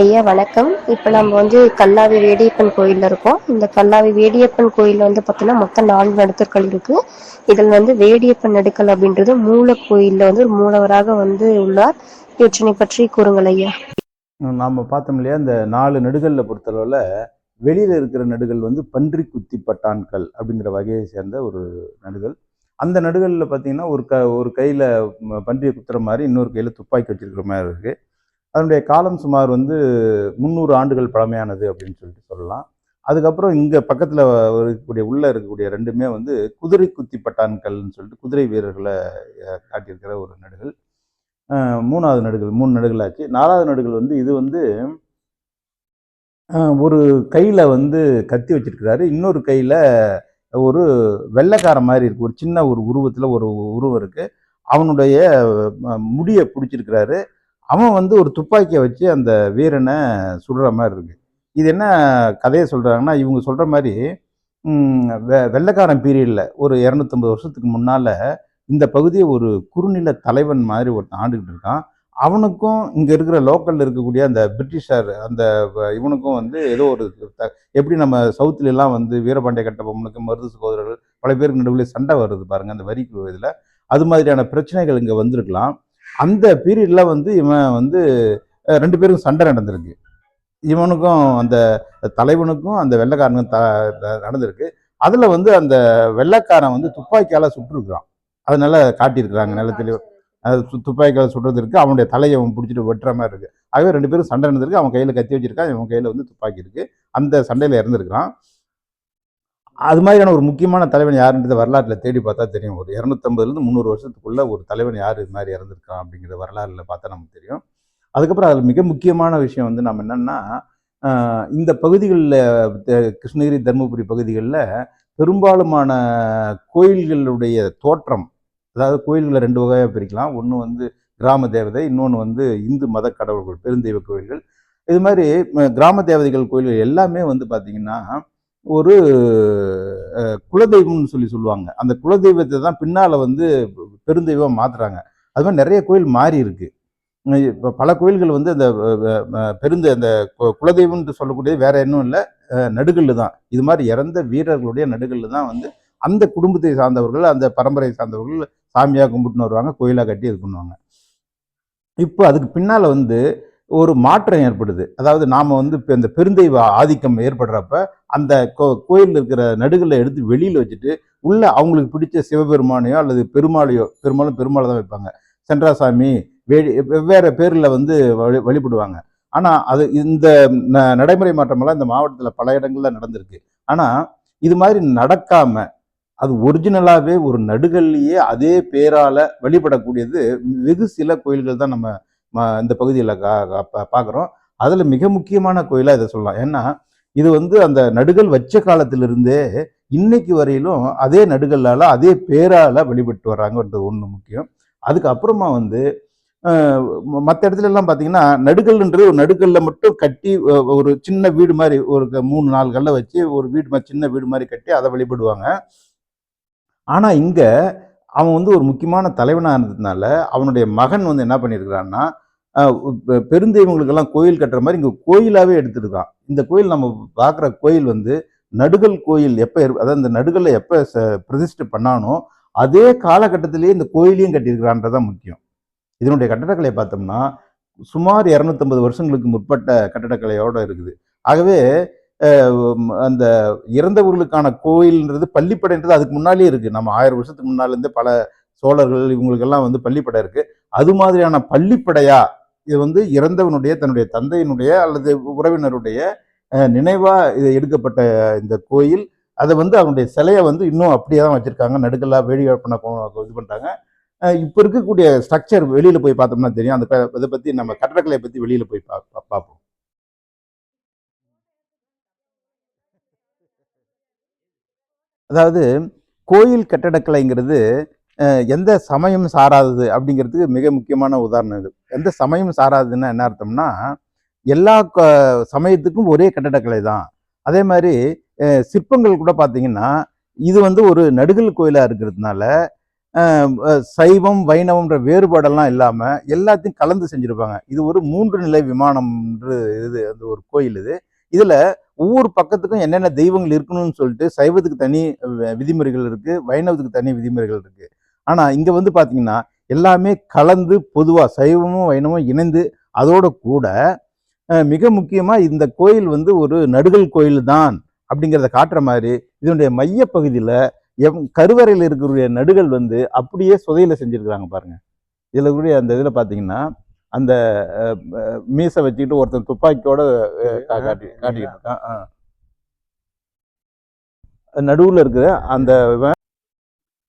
ஐயா வணக்கம். இப்போ நம்ம வந்து கல்லாவி வேடியப்பன் கோயிலில் இருக்கோம். இந்த கல்லாவி வேடியப்பன் கோயிலில் வந்து பார்த்தீங்கன்னா மொத்தம் நான்கு நடுக்கற்கள் இருக்கு. இதில் வந்து வேடியப்பன் நடுக்கல் அப்படின்றது மூல கோயில்ல வந்து ஒரு மூலவராக வந்து உள்ளார். யோசனை பற்றி கூறுங்கள் ஐயா. நாம் பார்த்தோம் இல்லையா இந்த நாலு நடுகளில் பொறுத்தளவில் வெளியில் இருக்கிற நடுகள் வந்து பன்றி குத்தி பட்டான்கள் அப்படிங்கிற வகையை சேர்ந்த ஒரு நடுகள் அந்த நடுகளில் பார்த்தீங்கன்னா ஒரு க ஒரு கையில் பன்றியை குத்துற மாதிரி இன்னொரு கையில் துப்பாக்கி வச்சிருக்கிற மாதிரி இருக்குது அதனுடைய காலம் சுமார் வந்து முந்நூறு ஆண்டுகள் பழமையானது அப்படின்னு சொல்லிட்டு சொல்லலாம். அதுக்கப்புறம் இங்கே பக்கத்தில் இருக்கக்கூடிய உள்ளே இருக்கக்கூடிய ரெண்டுமே வந்து குதிரை குத்தி பட்டான்கள்னு சொல்லிட்டு குதிரை வீரர்களை காட்டியிருக்கிற ஒரு நடுகள். மூணாவது நடுகள் மூணு நடுகள் ஆச்சு. நாலாவது நடுகள் வந்து இது வந்து ஒரு கையில் வந்து கத்தி வச்சிருக்கிறாரு. இன்னொரு கையில் ஒரு வெள்ளைக்கார மாதிரி இருக்குது ஒரு சின்ன ஒரு உருவத்தில் ஒரு உருவம் இருக்குது அவனுடைய முடியை பிடிச்சிருக்கிறாரு. அவன் வந்து ஒரு துப்பாக்கியை வச்சு அந்த வீரனை சுடுற மாதிரி இருக்கு. இது என்ன கதையை சொல்கிறாங்கன்னா இவங்க சொல்கிற மாதிரி வெ- வெள்ளைக்காரன் பீரியடில் ஒரு இரநூத்தம்பது வருஷத்துக்கு முன்னால் இந்த பகுதியை ஒரு குறுநில தலைவன் மாதிரி ஒருத்தன் ஆண்டுகிட்டு இருக்கான். அவனுக்கும் இங்கே இருக்கிற லோக்கலில் இருக்கக்கூடிய அந்த பிரிட்டிஷார் அந்த இவனுக்கும் வந்து ஏதோ ஒரு த- எப்படி நம்ம சவுத்துலலாம் வந்து வீரபாண்டிய கட்டபொம்மனுக்கு மருது சகோதரர்கள் பல பேருக்கு நடுவில் சண்டை வருது பாருங்கள் அந்த வரிக்கு இதில். அது மாதிரியான பிரச்சனைகள் இங்கே வந்திருக்கலாம். அந்த பீரியட்ல வந்து இவன் வந்து ரெண்டு பேருக்கும் சண்டை நடந்திருக்கு. இவனுக்கும் அந்த தலைவனுக்கும் அந்த வெள்ளைக்காரனுக்கும் த நடந்திருக்கு. அதுல வந்து அந்த வெள்ளைக்காரன் வந்து துப்பாக்கியால சுட்டிருக்கிறான். அதனால காட்டியிருக்கிறாங்க நல்ல தெளிவு அது துப்பாக்கியால சுடுறது இருக்கு அவனுடைய தலையை அவன் பிடிச்சிட்டு வெட்டுற மாதிரி இருக்கு. ஆகவே ரெண்டு பேரும் சண்டை நடந்திருக்கு. அவன் கையில கத்தி வச்சிருக்கான். இவன் கையில வந்து துப்பாக்கி இருக்கு. அந்த சண்டையில இறந்துருக்கிறான். அது மாதிரியான ஒரு முக்கியமான தலைவன் யாருன்றது வரலாற்றில் தேடி பார்த்தா தெரியும். ஒரு இரநூத்தம்பதுலேருந்து முந்நூறு வருஷத்துக்குள்ளே ஒரு தலைவன் யார் இது மாதிரி இறந்துருக்கான் அப்படிங்கிற வரலாறுல பார்த்தா நமக்கு தெரியும். அதுக்கப்புறம் அதில் மிக முக்கியமான விஷயம் வந்து நம்ம என்னென்னா இந்த பகுதிகளில் கிருஷ்ணகிரி தருமபுரி பகுதிகளில் பெரும்பாலுமான கோயில்களுடைய தோற்றம் அதாவது கோயில்களை ரெண்டு வகையாக பிரிக்கலாம். ஒன்று வந்து கிராம தேவதை இன்னொன்று வந்து இந்து மத கடவுள்கள் பெருந்தெய்வ கோயில்கள். இது மாதிரி கிராம தேவதைகள் கோயில்கள் எல்லாமே வந்து பார்த்திங்கன்னா ஒரு குலதெய்வம்னு சொல்லி சொல்லுவாங்க. அந்த குலதெய்வத்தை தான் பின்னால் வந்து பெருந்தெய்வம் மாற்றுறாங்க அது மாதிரி நிறைய கோயில் மாறி இருக்கு. இப்போ பல கோயில்கள் வந்து அந்த பெருந்த அந்த குலதெய்வம்னு சொல்லக்கூடியது வேற இன்னும் இல்லை. நடுகல் தான். இது மாதிரி இறந்த வீரர்களுடைய நடுகல் தான் வந்து அந்த குடும்பத்தை சார்ந்தவர்கள் அந்த பரம்பரை சார்ந்தவர்கள் சாமியாக கும்பிட்டுன்னு வருவாங்க கோயிலாக கட்டி இது பண்ணுவாங்க. இப்போ அதுக்கு பின்னால் வந்து ஒரு மாற்றம் ஏற்படுது. அதாவது நாம் வந்து இப்போ இந்த பெருந்தெய்வ ஆதிக்கம் ஏற்படுறப்ப அந்த கோ கோயிலில் இருக்கிற நடுகளை எடுத்து வெளியில் வச்சுட்டு உள்ள அவங்களுக்கு பிடிச்ச சிவபெருமானையோ அல்லது பெருமாளையோ பெரும்பாலும் பெருமாளை தான் வைப்பாங்க. சென்றாசாமி வேடி வெவ்வேறு பேரில் வந்து வழி வழிபடுவாங்க. ஆனால் அது இந்த ந- நடைமுறை மாற்றமெல்லாம் இந்த மாவட்டத்தில் பல இடங்களில் நடந்திருக்கு. ஆனால் இது மாதிரி நடக்காமல் அது ஒரிஜினலாகவே ஒரு நடுகல்லையே அதே பேரால வழிபடக்கூடியது வெகு சில கோயில்கள் தான் நம்ம இந்த பகுதியில் பார்க்குறோம் அதில் மிக முக்கியமான கோயிலாக இதை சொல்லலாம். ஏன்னா இது வந்து அந்த நடுகள் வச்ச காலத்திலிருந்தே இன்னைக்கு வரையிலும் அதே நடுகளால் அதே பேரால் வழிபட்டு வர்றாங்கன்றது ஒன்று முக்கியம். அதுக்கப்புறமா வந்து மற்ற இடத்துல எல்லாம் பார்த்தீங்கன்னா நடுகல்ன்றது ஒரு நடுக்கல்லில் மட்டும் கட்டி ஒரு சின்ன வீடு மாதிரி ஒரு க- மூணு நாலு கல்லை வச்சு ஒரு வீடு மாதிரி சின்ன வீடு மாதிரி கட்டி அதை வழிபடுவாங்க. ஆனால் இங்கே அவன் வந்து ஒரு முக்கியமான தலைவனாக இருந்ததுனால அவனுடைய மகன் வந்து என்ன பண்ணியிருக்கிறான்னா பெருந்தெய்வங்களுக்கெல்லாம் கோயில் கட்டுற மாதிரி இங்கே கோயிலாகவே எடுத்துருக்கான். இந்த கோயில் நம்ம பார்க்குற கோயில் வந்து நடுகல் கோயில் எப்போ அதாவது இந்த நடுகல்ல எப்போ பிரதிஷ்டை பண்ணானோ அதே காலகட்டத்திலேயே இந்த கோயிலையும் கட்டியிருக்கிறான்றதான் முக்கியம். இதனுடைய கட்டடக்கலையை பார்த்தோம்னா சுமார் இரநூத்தம்பது வருஷங்களுக்கு முற்பட்ட கட்டடக்கலையோடு இருக்குது. ஆகவே அந்த இறந்தவர்களுக்கான கோயில்ன்றது பள்ளிப்படைன்றது அதுக்கு முன்னாலே இருக்குது நம்ம ஆயிரம் வருஷத்துக்கு முன்னாலேருந்து பல சோழர்கள் இவங்களுக்கெல்லாம் வந்து பள்ளிப்படை இருக்குது அது மாதிரியான பள்ளிப்படையா இது வந்து இறந்தவனுடைய தன்னுடைய தந்தையினுடைய அல்லது உறவினருடைய நினைவாக இது எடுக்கப்பட்ட இந்த கோயில். அதை வந்து அவனுடைய சிலையை வந்து இன்னும் அப்படியே தான் வச்சுருக்காங்க. நடுக்கலாக வேடி பண்ண இது பண்ணுறாங்க இப்போ இருக்கக்கூடிய ஸ்ட்ரக்சர் வெளியில் போய் பார்த்தோம்னா தெரியும். அந்த இதை பற்றி நம்ம கட்டடக்கலையை பற்றி வெளியில் போய் பா- பார்ப்போம். அதாவது கோயில் கட்டடக்கலைங்கிறது எந்த சமயம் சாராதது அப்படிங்கிறதுக்கு மிக முக்கியமான உதாரணம் இது. எந்த சமயம் சாராததுன்னா என்ன அர்த்தம்னா எல்லா க- சமயத்துக்கும் ஒரே கட்டடக்கலை தான். அதே மாதிரி சிற்பங்கள் கூட பார்த்தீங்கன்னா இது வந்து ஒரு நடுகல் கோயிலாக இருக்கிறதுனால சைவம் வைணவம்ன்ற வேறுபாடெல்லாம் இல்லாமல் எல்லாத்தையும் கலந்து செஞ்சுருப்பாங்க. இது ஒரு மூன்று நிலை விமானம் இது அந்த ஒரு கோயில் இது. இதில் ஒவ்வொரு பக்கத்துக்கும் என்னென்ன தெய்வங்கள் இருக்கணும்னு சொல்லிட்டு சைவத்துக்கு தனி விதிமுறைகள் இருக்குது வைணவத்துக்கு தனி விதிமுறைகள் இருக்குது ஆனா இங்க வந்து பாத்தீங்கன்னா எல்லாமே கலந்து பொதுவா சைவமும் வைணவமும் இணைந்து அதோட கூட மிக முக்கியமா இந்த கோயில் வந்து ஒரு நடுகல் கோயில் தான் அப்படிங்கிறத காட்டுற மாதிரி இதனுடைய மைய பகுதியில எம் கருவறையில் இருக்கக்கூடிய நடுகள் வந்து அப்படியே சுதையில செஞ்சிருக்கிறாங்க பாருங்க. இதுல கூடிய அந்த இதுல பாத்தீங்கன்னா அந்த மீசை வச்சுக்கிட்டு ஒருத்தன் துப்பாக்கியோட காட்டி காட்டிக்கிட்டு இருக்கான். நடுவுல இருக்கிற அந்த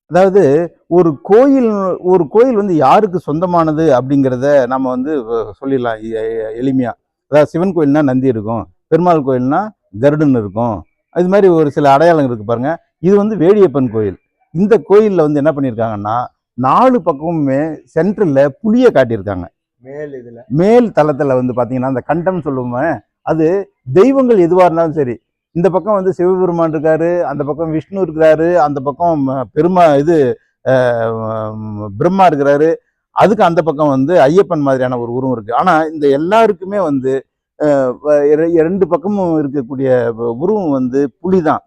அதாவது ஒரு கோயில் ஒரு கோயில் வந்து யாருக்கு சொந்தமானது அப்படிங்கிறத நம்ம வந்து சொல்லிடலாம் எ- எ- எளிமையா. அதாவது சிவன் கோயில்னா நந்தி இருக்கும் பெருமாள் கோயில்னா கருடன் இருக்கும். இது மாதிரி ஒரு சில அடையாளங்கள் இருக்கு பாருங்க. இது வந்து வேடியப்பன் கோயில். இந்த கோயில்ல வந்து என்ன பண்ணியிருக்காங்கன்னா நாலு பக்கமுமே சென்ட்ரல்ல புளிய காட்டியிருக்காங்க. மேல் இதுல. மேல் தளத்துல வந்து பாத்தீங்கன்னா அந்த கண்டம் சொல்லுவோமே அது தெய்வங்கள் எதுவா இருந்தாலும் சரி இந்த பக்கம் வந்து சிவபெருமான் இருக்காரு அந்த பக்கம் விஷ்ணு இருக்கிறாரு அந்த பக்கம் பெருமா இது பிரம்மா இருக்கிறாரு. அதுக்கு அந்த பக்கம் வந்து ஐயப்பன் மாதிரியான ஒரு உருவம் இருக்கு. ஆனா இந்த எல்லாருக்குமே வந்து வ- ரெண்டு பக்கமும் இருக்கக்கூடிய உருவம் வந்து புலி தான்.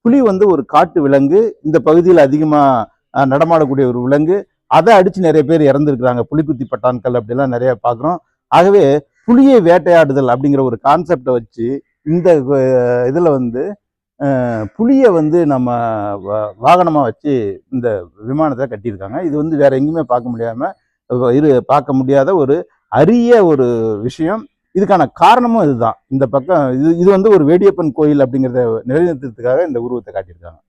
புலி வந்து ஒரு காட்டு விலங்கு இந்த பகுதியில் அதிகமாக நடமாடக்கூடிய ஒரு விலங்கு. அதை அடித்து நிறைய பேர் இறந்துருக்குறாங்க. புலிக்குத்தி பட்டான்கள் அப்படிலாம் நிறைய பார்க்குறோம் ஆகவே புலியை வேட்டையாடுதல் அப்படிங்கிற ஒரு கான்செப்டை வச்சு இந்த இதில் வந்து புளியை வந்து நம்ம வாகனமாக வச்சு இந்த விமானத்தை கட்டியிருக்காங்க. இது வந்து வேற எங்கேயுமே பார்க்க முடியாமல் இரு பார்க்க முடியாத ஒரு அரிய ஒரு விஷயம். இதுக்கான காரணமும் இதுதான். இந்த பக்கம் இது இது வந்து ஒரு வேடியப்பன் கோயில் அப்படிங்கிறத நிலைநிறுத்துறதுக்காக இந்த உருவத்தை காட்டியிருக்காங்க.